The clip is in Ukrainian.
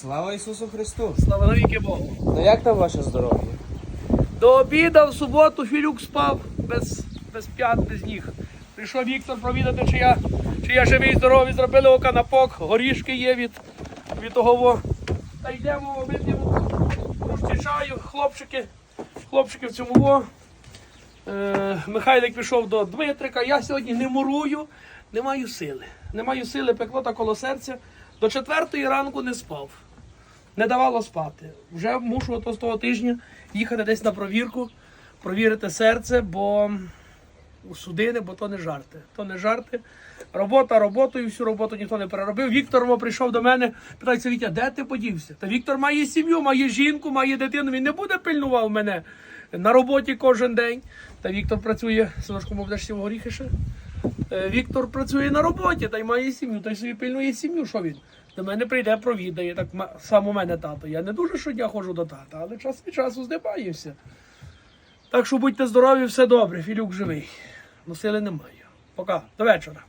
Слава Ісусу Христу! Слава навіки Богу. Ну як там ваше здоров'я? До обіда в суботу Філюк спав без, без п'ят, без ніг. Прийшов Віктор провідати, чи я, чи я живий, здоровий, зробили оканапок, горішки є від, від того. во. Та йдемо, вип'ємо трошки чаю, хлопчики, хлопчики в цьому во. Е, Михайлик пішов до Дмитрика. Я сьогодні не мурую, не маю сили. Не маю сили, пекло та коло серця. До четвертої ранку не спав. Не давало спати. Вже мушу ото з того тижня їхати десь на провірку, провірити серце, бо судини, бо то не жарти. То не жарти. Робота роботою, всю роботу ніхто не переробив. Віктор прийшов до мене, питається, Вітя, де ти подівся? Та Віктор має сім'ю, має жінку, має дитину. Він не буде пильнував мене на роботі кожен день. Та Віктор працює, синочку, мов будеш сім горіхи ще. Е, Віктор працює на роботі та й має сім'ю, та й собі пильнує сім'ю. Що він? До мене прийде, провідає, так само мене тато. Я не дуже щодня ходжу до тата, але час від часу здибаюся. Так що будьте здорові, все добре, Філюк живий. Ну сили немає. Пока, до вечора.